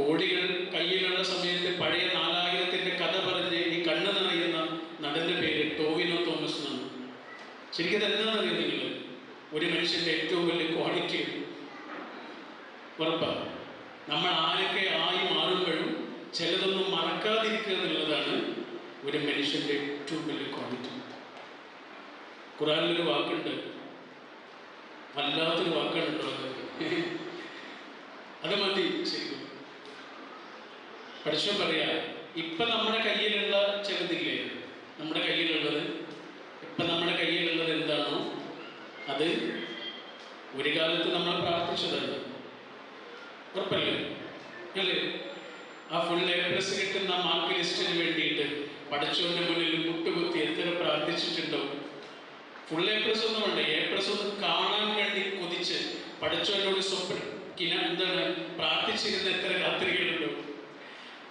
കോടികൾ കയ്യിലുള്ള സമയത്ത് പഴയ നാലായിരത്തിന്റെ കഥ പറഞ്ഞ് ഈ കണ്ണ് നിറയുന്ന നടന്റെ പേര് ടോവിനോ തോമസ് എന്നാണ്. ശരിക്കും എന്താണെന്ന് നിങ്ങൾ? ഒരു മനുഷ്യന്റെ ഏറ്റവും വലിയ ക്വാളിറ്റി ഉറപ്പാണ് നമ്മൾ ആരൊക്കെ ആയി മാറുമ്പോഴും ചിലതൊന്നും മറക്കാതിരിക്കുക എന്നുള്ളതാണ് ഒരു മനുഷ്യന്റെ ഏറ്റവും വലിയ ക്വാളിറ്റി. ഖുറാനിലൊരു വാക്കുണ്ട്. വല്ലാത്തൊരു വാക്കാണ് കേട്ടോ അത് അത് മതി ശരിക്കും പഠിച്ചോ പറയാ. ഇപ്പൊ നമ്മുടെ കയ്യിലുള്ള ചിലതില്ലേ നമ്മുടെ കയ്യിലുള്ളത്. ഇപ്പൊ നമ്മുടെ കയ്യിലുള്ളത് എന്താണോ? അത് ഒരു കാലത്ത് നമ്മൾ പ്രാർത്ഥിച്ചതാണ്. ഉറപ്പല്ലേ? അല്ലേ? ആ ഫുൾ എ പ്ലസ് കിട്ടുന്ന മാർക്ക് ലിസ്റ്റിന് വേണ്ടിയിട്ട് പഠിച്ചവന്റെ മുന്നിൽ മുട്ടുകുത്തി എത്ര പ്രാർത്ഥിച്ചിട്ടുണ്ടോ? ഫുൾ എ പ്ലസ് ഒന്നും വേണ്ട. എ പ്ലസ് ഒന്ന് കാണാൻ വേണ്ടി കൊതിച്ച് പഠിച്ചവനോട് സ്വപ്ന. എന്താണ്? പ്രാർത്ഥിച്ചിരുന്ന എത്ര രാത്രികളുണ്ടോ ഏ,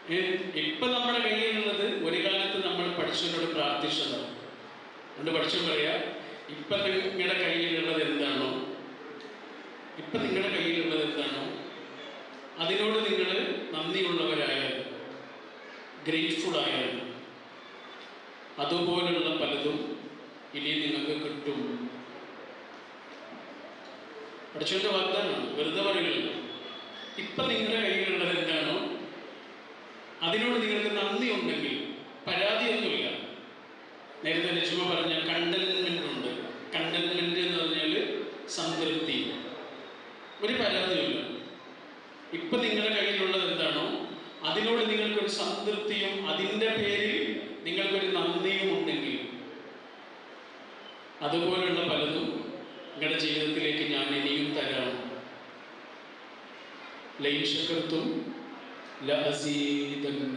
ഇപ്പൊ നമ്മുടെ കയ്യിൽ നിന്നത് ഒരു കാലത്ത് നമ്മൾ പഠിച്ചവരോട് പ്രാർത്ഥിച്ചതാണ്. അതുകൊണ്ട് പഠിച്ചു പറയാ ഇപ്പൊ നിങ്ങളുടെ കയ്യിലുള്ളത് എന്താണോ? ഇപ്പൊ നിങ്ങളുടെ കയ്യിലുള്ളത് എന്താണോ? അതിനോട് നിങ്ങൾ നന്ദിയുള്ളവരായാലും ഗ്രേറ്റ്ഫുൾ ആയാലും അതുപോലുള്ള പലതും ഇനി നിങ്ങൾക്ക് കിട്ടും. പഠിച്ചവന്റെ വാഗ്ദാനമാണ്. വെറുതെ പറയുന്നില്ല ഇപ്പൊ നിങ്ങളുടെ കയ്യിലുള്ളത് എന്താണോ അതിനോട് നിങ്ങൾക്ക് നന്ദി ഉണ്ടെങ്കിൽ പരാതിയൊന്നുമില്ല. നേരത്തെ ലക്ഷ്മ പറഞ്ഞ കണ്ടൻമെന്റ് ഉണ്ട്. കണ്ടൻമെന്റ് എന്ന് പറഞ്ഞാൽ സംതൃപ്തി. ഒരു പരാതിയുമില്ല. ഇപ്പൊ നിങ്ങളുടെ കയ്യിലുള്ളത് എന്താണോ അതിനോട് നിങ്ങൾക്കൊരു സംതൃപ്തിയും അതിന്റെ പേരിൽ നിങ്ങൾക്കൊരു നന്ദിയും ഉണ്ടെങ്കിൽ അതുപോലുള്ള പലതും നിങ്ങളുടെ ജീവിതത്തിലേക്ക് ഞാൻ ഇനിയും തരാം. ശക്കർത്തും ലഅസീദന്നകും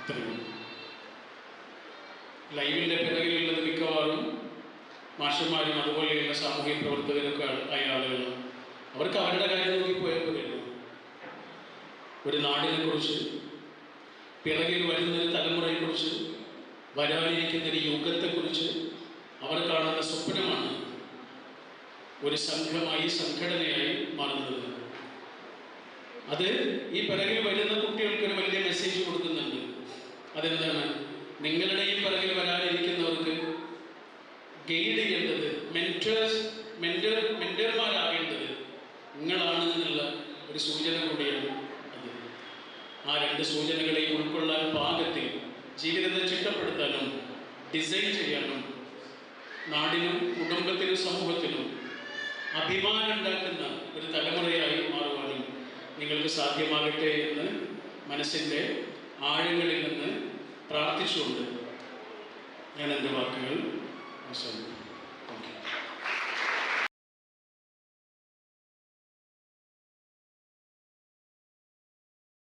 ഇത്രയും ലൈവിന്റെ പിറകിലുള്ളത് മിക്കവാറും മാഷന്മാരും അതുപോലെയുള്ള സാമൂഹിക പ്രവർത്തകരൊക്കെ ആയ ആളുകളാണ്. അവർക്ക് അവരുടെ കാര്യം നോക്കി പോയാൽ ഒരു നാടിനെ കുറിച്ച് പിറകിൽ വരുന്ന ഒരു തലമുറയെക്കുറിച്ച് വരാനിരിക്കുന്ന ഒരു യുഗത്തെക്കുറിച്ച് അവർ കാണുന്ന സ്വപ്നമാണ് ഒരു സംഘമായി സംഘടനയായി മാറുന്നത്. അത് ഈ പിറകിൽ വരുന്ന കുട്ടികൾക്ക് ഒരു വലിയ മെസ്സേജ് കൊടുക്കുന്നുണ്ട്. അതെന്താണ്? നിങ്ങളുടെ ഈ പിറകിൽ വരാനിരിക്കുന്നവർക്ക് ഗൈഡ് ചെയ്യേണ്ടത് മെന്റേഴ്സ് മെന്റർ മെന്റർമാരാകേണ്ടത് നിങ്ങളാണ് എന്നുള്ള ഒരു സൂചന കൂടിയാണ് അത്. ആ രണ്ട് സൂചനകളെയും ഉൾക്കൊള്ളാൻ പാകത്തിൽ ജീവിതത്തെ ചിട്ടപ്പെടുത്താനും ഡിസൈൻ ചെയ്യാനും നാടിനും കുടുംബത്തിനും സമൂഹത്തിനും അഭിമാനം ഉണ്ടാക്കുന്ന ഒരു തലമുറയായി മാറുവാനും നിങ്ങൾക്ക് സാധ്യമാകട്ടെ എന്ന് മനസ്സിന്റെ ആഴങ്ങളിൽ നിന്ന് പ്രാർത്ഥിച്ചുകൊണ്ട് ഞാൻ എന്റെ വാക്കുകൾ അവസാനിപ്പിക്കും